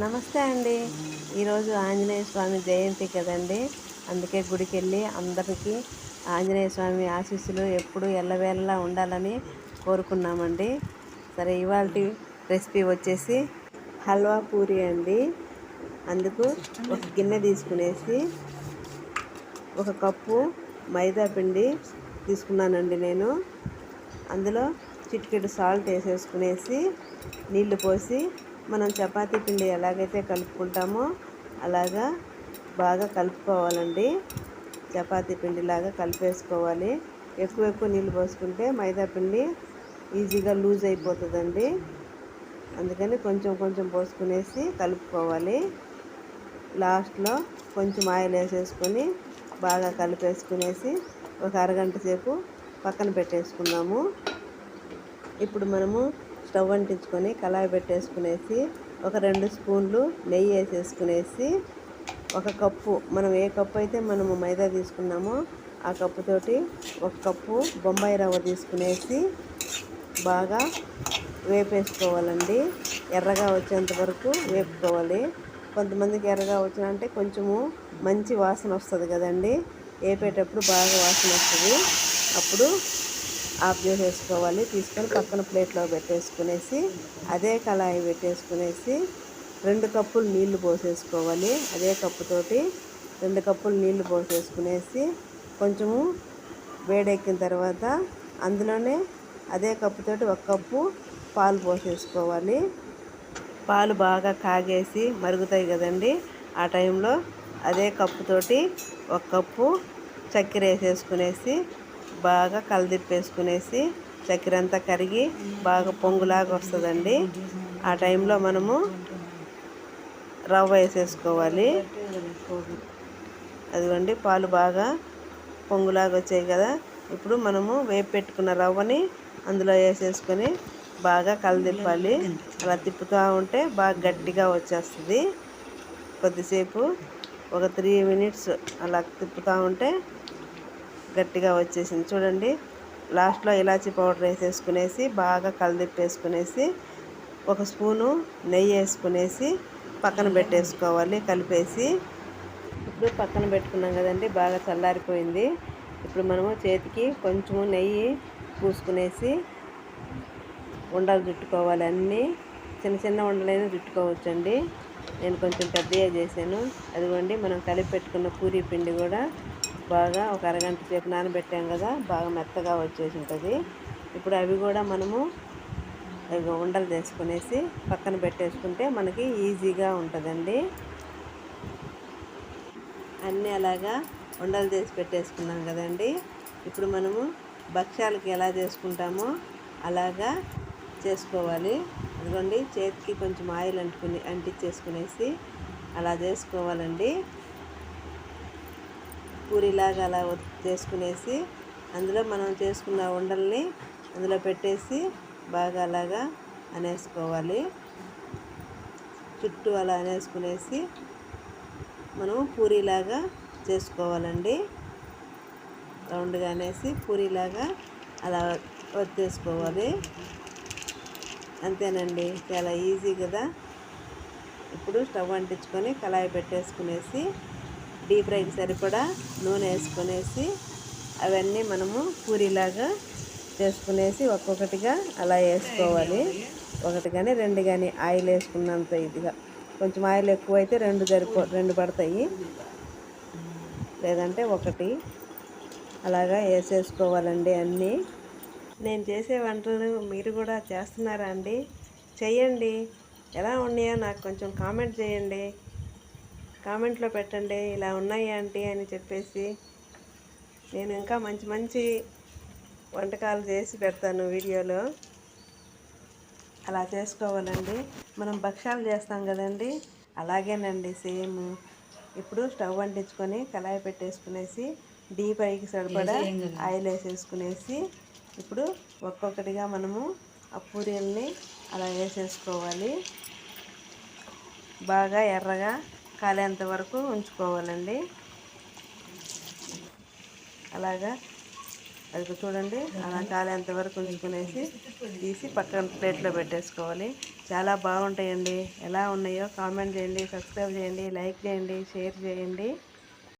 నమస్తే అండి. ఈరోజు ఆంజనేయ స్వామి జయంతి కదండి. అందుకే గుడికి వెళ్ళి అందరికీ ఆంజనేయ స్వామి ఆశీస్సులు ఎప్పుడు ఎల్లవేళలా ఉండాలని కోరుకున్నామండి. సరే ఇవాళ రెసిపీ వచ్చేసి హల్వా పూరి అండి. అందుకు ఒక గిన్నె తీసుకునేసి ఒక కప్పు మైదా పిండి తీసుకున్నానండి నేను. అందులో చిటికెడు సాల్ట్ వేసేసుకునేసి నీళ్ళు పోసి మనం చపాతీ పిండి ఎలాగైతే కలుపుకుంటామో అలాగా బాగా కలుపుకోవాలండి. చపాతీ పిండిలాగా కలిపేసుకోవాలి. ఎక్కువ ఎక్కువ నీళ్ళు పోసుకుంటే మైదా పిండి ఈజీగా లూజ్ అయిపోతుందండి. అందుకని కొంచెం కొంచెం పోసుకునేసి కలుపుకోవాలి. లాస్ట్లో కొంచెం ఆయిల్ వేసేసుకొని బాగా కలిపేసుకునేసి ఒక అరగంట సేపు పక్కన పెట్టేసుకున్నాము ఇప్పుడు మనము స్టవ్ అంటించుకొని కళాయి పెట్టేసుకునేసి ఒక రెండు స్పూన్లు నెయ్యి వేసేసుకునేసి ఒక కప్పు మనం ఏ కప్పు అయితే మనము మైదా తీసుకున్నామో ఆ కప్పుతోటి ఒక కప్పు బొంబాయి రవ్వ తీసుకునేసి బాగా వేపేసుకోవాలండి. ఎర్రగా వచ్చేంత వరకు వేపుకోవాలి. కొంతమందికి ఎర్రగా వచ్చినంటే కొంచెము మంచి వాసన వస్తుంది కదండి. వేపేటప్పుడు బాగా వాసన వస్తుంది. అప్పుడు ఆఫ్ చేసేసుకోవాలి. తీసుకొని పక్కన ప్లేట్లో పెట్టేసుకునేసి అదే కళాయి పెట్టేసుకునేసి రెండు కప్పులు నీళ్ళు పోసేసుకోవాలి. అదే కప్పుతోటి రెండు కప్పులు నీళ్ళు పోసేసుకునేసి కొంచెము వేడెక్కిన తర్వాత అందులోనే అదే కప్పుతోటి ఒక కప్పు పాలు పోసేసుకోవాలి. పాలు బాగా కాగేసి మరుగుతాయి కదండి. ఆ టైంలో అదే కప్పుతోటి ఒక కప్పు చక్కెర వేసేసుకునేసి బాగా కలదిప్పేసుకునేసి చక్కెర అంతా కరిగి బాగా పొంగులాగా వస్తుందండి. ఆ టైంలో మనము రవ్వ వేసేసుకోవాలి. అదిగోండి పాలు బాగా పొంగులాగా వచ్చాయి కదా. ఇప్పుడు మనము వేపు పెట్టుకున్న రవ్వని అందులో వేసేసుకొని బాగా కలదిప్పాలి అలా తిప్పుతూ ఉంటే బాగా గట్టిగా వచ్చేస్తుంది. కొద్దిసేపు ఒక త్రీ మినిట్స్ అలా తిప్పుతూ ఉంటే గట్టిగా వచ్చేసింది. చూడండి లాస్ట్లో ఇలాచీ పౌడర్ వేసేసుకునేసి బాగా కలదిప్పేసుకునేసి ఒక స్పూను నెయ్యి వేసుకునేసి పక్కన పెట్టేసుకోవాలి. కలిపేసి ఇప్పుడు పక్కన పెట్టుకున్నాం కదండి బాగా చల్లారిపోయింది. ఇప్పుడు మనము చేతికి కొంచెము నెయ్యి పూసుకునేసి ఉండలు చుట్టుకోవాలి. అన్నీ చిన్న చిన్న ఉండలైనా చుట్టుకోవచ్చండి. నేను కొంచెం పెద్దగా చేశాను. అదిగోండి మనం కలిపి పెట్టుకున్న పూరీ పిండి కూడా బాగా ఒక అరగంట సేపు నానబెట్టాం కదా బాగా మెత్తగా వచ్చేసి ఉంటుంది ఇప్పుడు అవి కూడా మనము ఉండలు చేసుకునేసి పక్కన పెట్టేసుకుంటే మనకి ఈజీగా ఉంటుందండి. అన్నీ అలాగా ఉండలు చేసి పెట్టేసుకున్నాం కదండి. ఇప్పుడు మనము భక్ష్యాలకి ఎలా చేసుకుంటామో అలాగా చేసుకోవాలి. అదిగోండి చేతికి కొంచెం ఆయిల్ అంటుకుని అంటించేసుకునేసి అలా చేసుకోవాలండి. పూరిలాగా అలా చేసుకునేసి అందులో మనం చేసుకున్న ఉండల్ని అందులో పెట్టేసి బాగా అలాగా అనేసుకోవాలి. చుట్టూ అలా అనేసుకునేసి మనం పూరీలాగా చేసుకోవాలండి. రౌండ్గా అనేసి పూరీలాగా అలా వచ్చేసుకోవాలి అంతేనండి చాలా ఈజీ కదా. ఇప్పుడు స్టవ్ అంటించుకొని కళాయి పెట్టేసుకునేసి డీప్ ఫ్రైకి సరిపడా నూనె వేసుకునేసి అవన్నీ మనము పూరిలాగా చేసుకునేసి ఒక్కొక్కటిగా అలా వేసుకోవాలి. ఒకటి కానీ రెండు కానీ ఆయిల్ వేసుకున్నంత ఇదిగా. కొంచెం ఆయిల్ ఎక్కువైతే రెండు సరిపో రెండు పడతాయి. లేదంటే ఒకటి. అలాగా వేసేసుకోవాలండి అన్నీ. నేను చేసే వంటలు మీరు కూడా చేస్తున్నారా అండి? చెయ్యండి. ఎలా ఉన్నాయో నాకు కొంచెం కామెంట్ చేయండి. కామెంట్లో పెట్టండి ఇలా ఉన్నాయి ఆంటీ అని చెప్పేసి నేను ఇంకా మంచి మంచి వంటకాలు చేసి పెడతాను వీడియోలో. అలా చేసుకోవాలండి. మనం భక్ష్యాలు చేస్తాం కదండి అలాగేనండి సేమ్. ఇప్పుడు స్టవ్ అంటించుకొని కళాయి పెట్టేసుకునేసి డీప్ పైకి సరిపడా ఆయిల్ వేసేసుకునేసి ఇప్పుడు ఒక్కొక్కటిగా మనము ఆ పూరీల్ని అలా వేసేసుకోవాలి. బాగా ఎర్రగా కాలేంత వరకు ఉంచుకోవాలండి. అలాగా. అది చూడండి అలా కాలేంత వరకు ఉంచుకునేసి తీసి పక్కన ప్లేట్లో పెట్టేసుకోవాలి. చాలా బాగుంటాయండి. ఎలా ఉన్నాయో కామెంట్ చేయండి సబ్స్క్రైబ్ చేయండి లైక్ చేయండి షేర్ చేయండి.